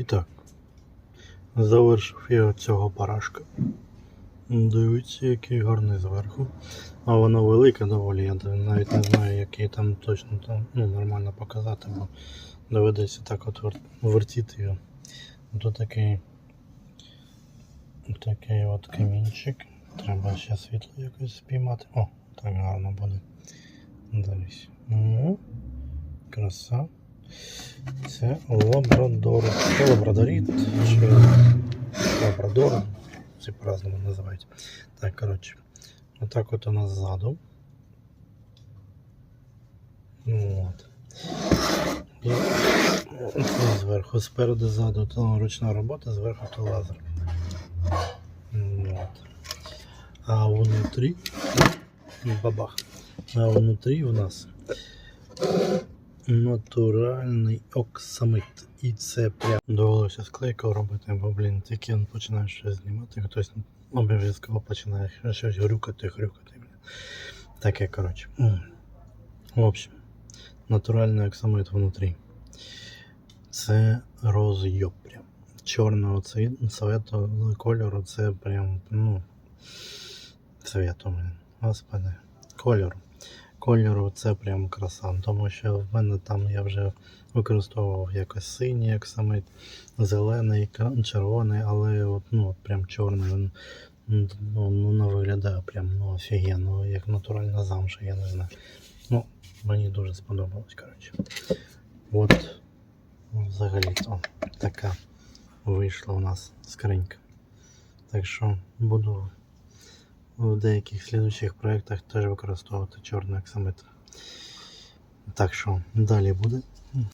І так. Завершив я цього парашка. Дивіться, який гарний зверху. А воно велике доволі, я навіть не знаю, який там точно там, ну, нормально показати, бо доведеться так от вертіти його. Тут такий, такий от камінчик. Треба ще світло якось спіймати. О, так гарно буде. Дивись. О, краса. Це лабрадор. Це лабрадоріт чи лабрадор. Всі по-разному називають. Так, коротше. Отак от у нас ззаду. От. І зверху, спереду ззаду, то ручна робота, зверху то лазер. От. А внутрі бабах. А внутрі у нас натуральний оксамит. І це прям довелося склейку робити, бо, блін, тільки він починає щось знімати, хтось обов'язково починає щось грюкати, хрюкати. Блін. Таке, коротше. В общем, натуральний оксамит внутрі. Це розйоб прям. Чорного цвету кольору, це прям, ну, цвету, блін. Господи. Кольору. Кольору це прям краса, тому що в мене там я вже використовував якось синій оксамит, зелений, червоний, але от, ну, прям чорний він ну, ну, не виглядає прям ну, офігенно, як натуральна замша, я не знаю. Ну, мені дуже сподобалось, коротше. От взагалі-то така вийшла у нас скринька. Так що буду в деяких слідучих проєктах теж використовувати чорний оксамит. Так що далі буде.